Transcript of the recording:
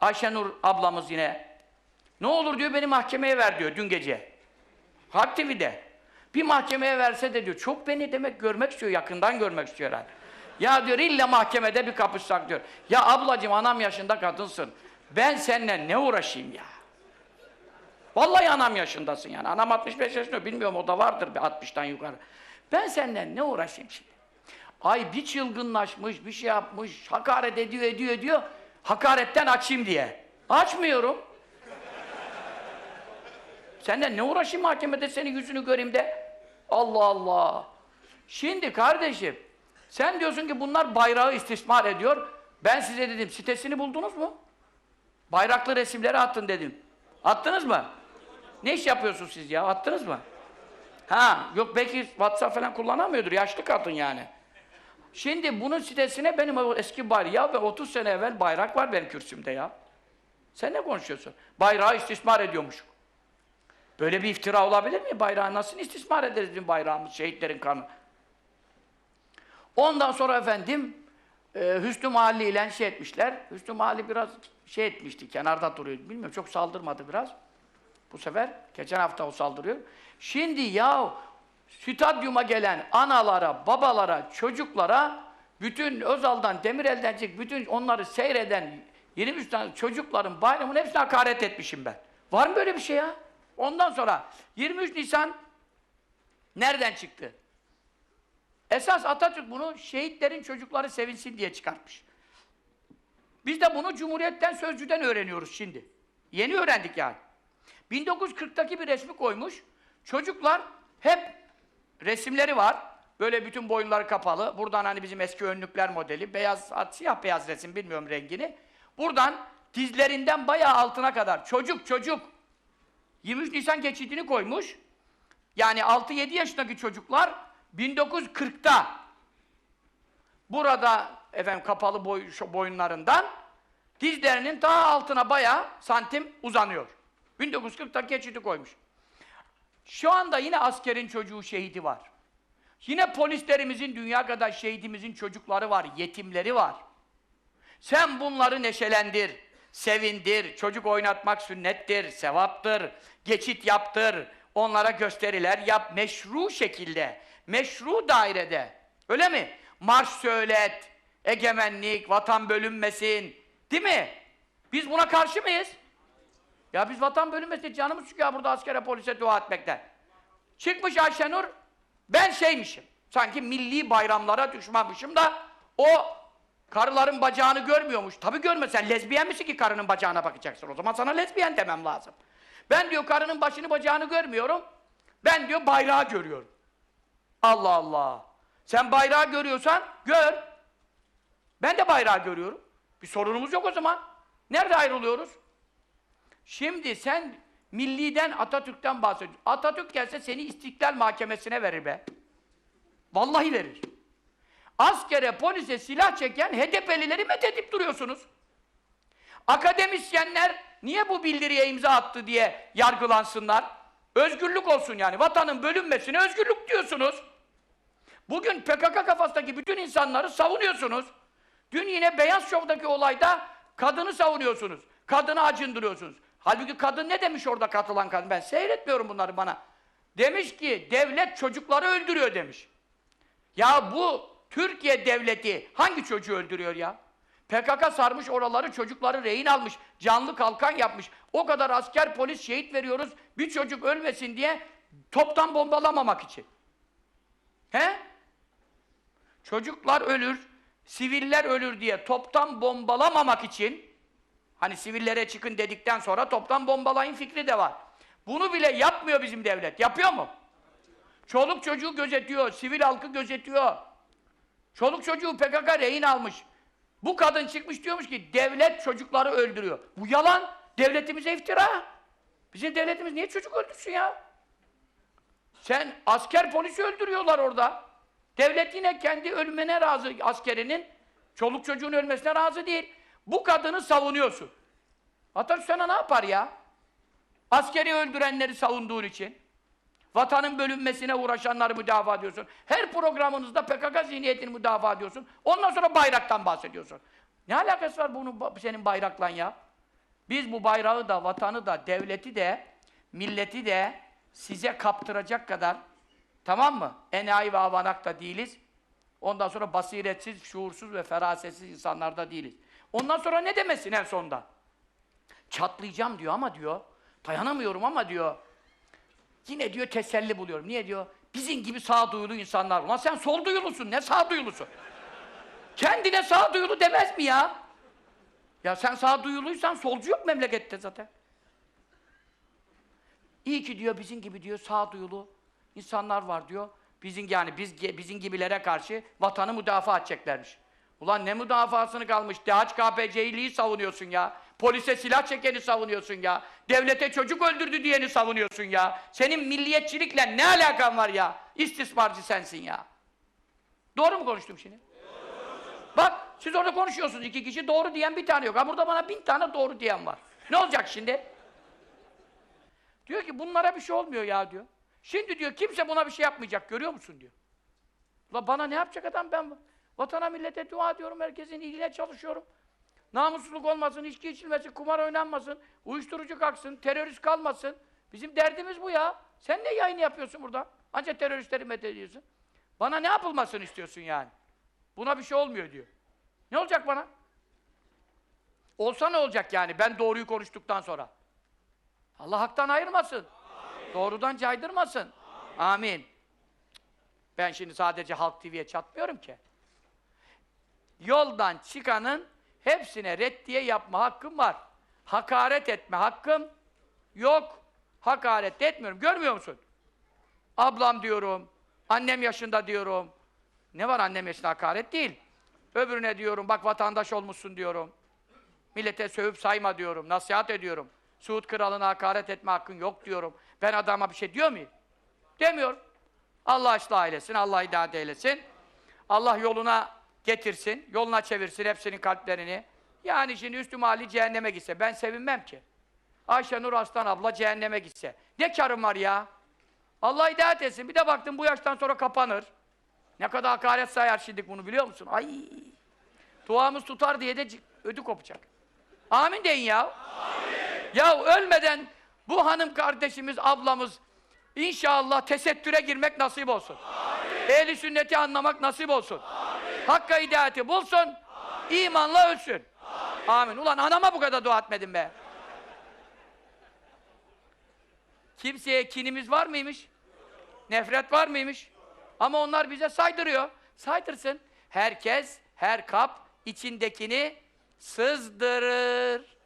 Ayşenur ablamız yine. Ne olur diyor beni mahkemeye ver diyor dün gece. Halk TV'de. Bir mahkemeye verse de diyor çok beni demek görmek istiyor, yakından görmek istiyor herhalde. Ya diyor illa mahkemede bir kapışsak diyor. Ya ablacığım anam yaşında kadınsın. Ben seninle ne uğraşayım ya? Vallahi anam yaşındasın yani. Anam 65 yaşında bilmiyorum o da vardır bir 60'tan yukarı. Ben seninle ne uğraşayım şimdi? Ay bir çılgınlaşmış, bir şey yapmış, hakaret ediyor, ediyor, ediyor. Hakaretten açayım diye. Açmıyorum. Senden ne uğraşayım mahkemede senin yüzünü göreyim de? Allah Allah. Şimdi kardeşim, sen diyorsun ki bunlar bayrağı istismar ediyor. Ben size dedim, sitesini buldunuz mu? Bayraklı resimleri attın dedim. Attınız mı? Ne iş yapıyorsunuz siz ya? Attınız mı? Ha, yok belki WhatsApp falan kullanamıyordur. Yaşlı kadın yani. Şimdi bunun sitesine benim eski bayrak, ya ve 30 sene evvel bayrak var benim kürsümde ya. Sen ne konuşuyorsun? Bayrağı istismar ediyormuş. Böyle bir iftira olabilir mi? Bayrağı nasıl istismar ederiz bizim bayrağımız, şehitlerin kanı? Ondan sonra efendim e, Hüsnü Mahalli ile şey etmişler. Hüsnü Mahalli biraz şey etmişti, kenarda duruyordu. Bilmiyorum, çok saldırmadı biraz. Bu sefer, geçen hafta o saldırıyor. Şimdi ya stadyuma gelen analara, babalara, çocuklara bütün Özal'dan, Demirel'den çık, bütün onları seyreden 23 tane çocukların bayramını hepsine hakaret etmişim ben. Var mı böyle bir şey ya? Ondan sonra 23 Nisan nereden çıktı? Esas Atatürk bunu şehitlerin çocukları sevinsin diye çıkartmış. Biz de bunu Cumhuriyet'ten, Sözcü'den öğreniyoruz şimdi. Yeni öğrendik yani. 1940'taki bir resmi koymuş. Çocuklar hep resimleri var. Böyle bütün boyunları kapalı. Buradan hani bizim eski önlükler modeli. Beyaz, siyah beyaz resim bilmiyorum rengini. Buradan dizlerinden bayağı altına kadar. Çocuk çocuk. 23 Nisan geçidini koymuş. Yani 6-7 yaşındaki çocuklar 1940'ta burada efendim kapalı boy, boyunlarından dizlerinin daha altına bayağı santim uzanıyor. 1940'ta geçidi koymuş. Şu anda yine askerin çocuğu şehidi var. Yine polislerimizin dünya kadar şehidimizin çocukları var, yetimleri var. Sen bunları neşelendir, sevindir, çocuk oynatmak sünnettir, sevaptır, geçit yaptır, onlara gösteriler yap, meşru şekilde, meşru dairede. Öyle mi? Marş söylet, egemenlik, vatan bölünmesin, değil mi? Biz buna karşı mıyız? Ya biz vatan bölünmesin, canımız çıkıyor burada askere, polise dua etmekten. Çıkmış Ayşenur, ben şeymişim, sanki milli bayramlara düşmanmışım da o karıların bacağını görmüyormuş. Tabii görme, sen lezbiyen misin ki karının bacağına bakacaksın? O zaman sana lezbiyen demem lazım. Ben diyor karının başını bacağını görmüyorum, ben diyor bayrağı görüyorum. Allah Allah! Sen bayrağı görüyorsan gör. Ben de bayrağı görüyorum. Bir sorunumuz yok o zaman. Nerede ayrılıyoruz? Şimdi sen milliden, Atatürk'ten bahsediyorsun. Atatürk gelse seni İstiklal Mahkemesi'ne verir be. Vallahi verir. Askere, polise silah çeken HDP'lileri methedip duruyorsunuz. Akademisyenler niye bu bildiriye imza attı diye yargılansınlar. Özgürlük olsun yani. Vatanın bölünmesine özgürlük diyorsunuz. Bugün PKK kafasındaki bütün insanları savunuyorsunuz. Dün yine Beyaz Şov'daki olayda kadını savunuyorsunuz. Kadını acındırıyorsunuz. Halbuki kadın ne demiş orada katılan kadın? Ben seyretmiyorum bunları bana. Demiş ki devlet çocukları öldürüyor demiş. Ya bu Türkiye devleti hangi çocuğu öldürüyor ya? PKK sarmış oraları, çocukları rehin almış, canlı kalkan yapmış. O kadar asker, polis, şehit veriyoruz, bir çocuk ölmesin diye toptan bombalamamak için. He? Çocuklar ölür, siviller ölür diye toptan bombalamamak için hani sivillere çıkın dedikten sonra toptan bombalayın fikri de var. Bunu bile yapmıyor bizim devlet. Yapıyor mu? Çoluk çocuğu gözetiyor, sivil halkı gözetiyor. Çoluk çocuğu PKK rehin almış. Bu kadın çıkmış diyormuş ki devlet çocukları öldürüyor. Bu yalan. Devletimize iftira. Bizim devletimiz niye çocuk öldürsün ya? Sen asker polisi öldürüyorlar orada. Devlet yine kendi ölümüne razı askerinin. Çoluk çocuğun ölmesine razı değil. Bu kadını savunuyorsun. Atatürk sana ne yapar ya? Askeri öldürenleri savunduğun için. Vatanın bölünmesine uğraşanları müdafaa ediyorsun. Her programınızda PKK zihniyetini müdafaa ediyorsun. Ondan sonra bayraktan bahsediyorsun. Ne alakası var bunun senin bayrakla ya? Biz bu bayrağı da, vatanı da, devleti de, milleti de size kaptıracak kadar tamam mı? Enayi ve avanak da değiliz. Ondan sonra basiretsiz, şuursuz ve ferasetsiz insanlar da değiliz. Ondan sonra ne demesin en sonda? Çatlayacağım diyor ama diyor, dayanamıyorum ama diyor, yine diyor teselli buluyorum. Niye diyor? Bizim gibi sağduyulu insanlar. Ulan sen sol duyulusun, ne sağduyulusun? Kendine sağduyulu demez mi ya? Ya sen sağduyuluysan solcu yok memlekette zaten. İyi ki diyor bizim gibi diyor sağduyulu insanlar var diyor. Bizim yani biz bizim gibilere karşı vatanı müdafaa edeceklermiş. Ulan ne müdafasını kalmış? DHKPC'liği savunuyorsun ya. Polise silah çekeni savunuyorsun ya. Devlete çocuk öldürdü diyeni savunuyorsun ya. Senin milliyetçilikle ne alakan var ya? İstismarcı sensin ya. Doğru mu konuştum şimdi? Bak siz orada konuşuyorsunuz iki kişi doğru diyen bir tane yok. Ha burada bana bin tane doğru diyen var. Ne olacak şimdi? Diyor ki bunlara bir şey olmuyor ya diyor. Şimdi diyor kimse buna bir şey yapmayacak görüyor musun diyor. La bana ne yapacak adam ben vatana millete dua ediyorum herkesin iyiliğine çalışıyorum. Namussuzluk olmasın, içki içilmesin, kumar oynanmasın, uyuşturucu kalksın, terörist kalmasın. Bizim derdimiz bu ya. Sen ne yayın yapıyorsun burada? Ancak teröristleri methediyorsun. Bana ne yapılmasını istiyorsun yani? Buna bir şey olmuyor diyor. Ne olacak bana? Olsa ne olacak yani ben doğruyu konuştuktan sonra? Allah haktan ayırmasın. Doğrudan caydırmasın. Amin. Ben şimdi sadece Halk TV'ye çatmıyorum ki. Yoldan çıkanın hepsine reddiye yapma hakkım var. Hakaret etme hakkım yok. Hakaret de etmiyorum. Görmüyor musun? Ablam diyorum, annem yaşında diyorum. Ne var annem yaşında hakaret değil. Öbürüne diyorum, bak vatandaş olmuşsun diyorum. Millete sövüp sayma diyorum, nasihat ediyorum. Suud kralına hakaret etme hakkın yok diyorum. Ben adama bir şey diyor muyum? Demiyorum. Allah ıslah eylesin, Allah hidayet eylesin. Allah yoluna getirsin, yoluna çevirsin hepsinin kalplerini. Yani şimdi üstüm Ali cehenneme gitse, ben sevinmem ki. Ayşe Nur Aslan abla cehenneme gitse. Ne karım var ya? Allah hidayet etsin. Bir de baktım bu yaştan sonra kapanır. Ne kadar hakaret sayar şimdi bunu biliyor musun? Ay! Duamız tutar diye de ödü kopacak. Amin deyin ya. Amin. Ya ölmeden bu hanım kardeşimiz, ablamız inşallah tesettüre girmek nasip olsun. Amin. Ehli sünneti anlamak nasip olsun. Amin. Hakka hidayeti bulsun. Amin. İmanla ölsün. Amin. Amin. Ulan anama bu kadar dua etmedim be. Kimseye kinimiz var mıymış? Nefret var mıymış? Ama onlar bize saydırıyor. Saydırsın. Herkes, her kap içindekini sızdırır.